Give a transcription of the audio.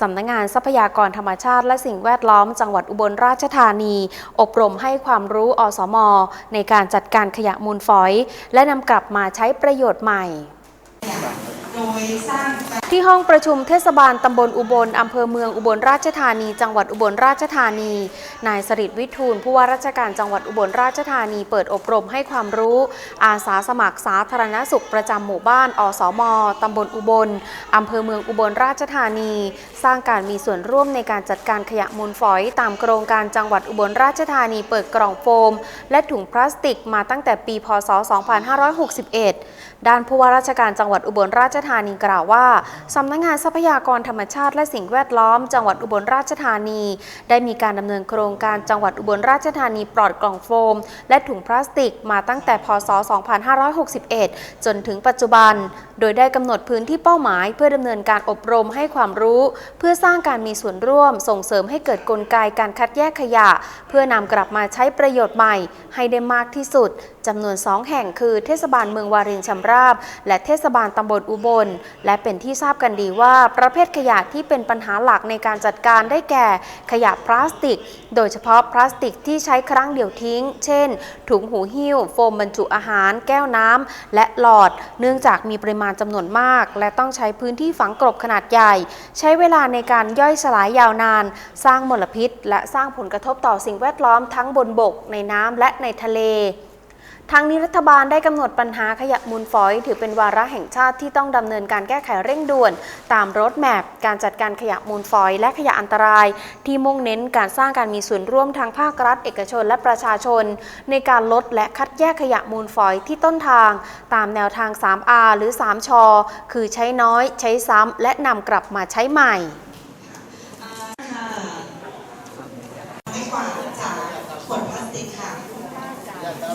สำนักงานทรัพยากรธรรมชาติ และสิ่งแวดล้อมจังหวัดอุบลราชธานี อบรมให้ความรู้อสม ในการจัดการขยะมูลฝอย และนำกลับมาใช้ประโยชน์ใหม่ โดยสร้างที่ห้องประชุมเทศบาลตำบลอุบลอำเภอเมืองอุบลราชธานี จังหวัดอุบลราชธานี นายสริตวิทูลผู้ว่าราชการจังหวัดอุบลราชธานี เปิดอบรมให้ความรู้ อาสาสมัครสาธารณสุขประจำหมู่บ้าน อสมตำบลอุบลอำเภอเมืองอุบลราชธานี สร้างการมีส่วนร่วมในการจัดการขยะมูลฝอย ตามโครงการจังหวัดอุบลราชธานี เปิดกล่องโฟม และถุงพลาสติกมาตั้งแต่ปี พศ 2561 ด้านผู้ว่าราชการจังหวัดอุบลราชธานีธานีกล่าวว่าสำนักงานทรัพยากรธรรมชาติและสิ่งแวดล้อม จังหวัดอุบลราชธานี ได้มีการดำเนินโครงการจังหวัดอุบลราชธานีปลอดกล่องโฟม และถุงพลาสติกมาตั้งแต่พศ 2561 จนถึงปัจจุบัน โดยได้กำหนดพื้นที่เป้าหมาย เพื่อดำเนินการอบรมให้ความรู้ เพื่อสร้างการมีส่วนร่วม ส่งเสริมให้เกิดกลไกการคัดแยกขยะ เพื่อนำกลับมาใช้ประโยชน์ใหม่ ให้ได้มากที่สุดจำนวน 2 แห่งคือเทศบาลเมืองวารินชำราบ และเทศบาลตำบลอุบล และเป็นที่ทราบกันดีว่า ประเภทขยะที่เป็นปัญหาหลักในการจัดการได้แก่ขยะพลาสติก โดยเฉพาะพลาสติกที่ใช้ครั้งเดียวทิ้ง เช่น ถุงหูหิ้ว โฟมบรรจุอาหาร แก้วน้ำและหลอด เนื่องจากมีปริมาณจำนวนมาก และต้องใช้พื้นที่ฝังกลบขนาดใหญ่ ใช้เวลาในการย่อยสลายยาวนาน สร้างมลพิษ และสร้างผลกระทบต่อสิ่งแวดล้อมทั้งบนบก ในน้ำและในทะเล ทั้งนี้รัฐบาลได้กำหนดปัญหาขยะมูลฝอย ถือเป็นวาระแห่งชาติที่ต้องดำเนินการแก้ไขเร่งด่วน ตามรถแมพการจัดการขยะมูลฝอย และขยะอันตราย ที่มุ่งเน้นการสร้างการมีส่วนร่วมทางภาครัฐ เอกชนและประชาชน ในการลดและคัดแยกขยะมูลฝอยที่ต้นทาง ตามแนวทาง 3R หรือ 3ชคือใช้น้อย ใช้ซ้ำและนำกลับมาใช้ใหม่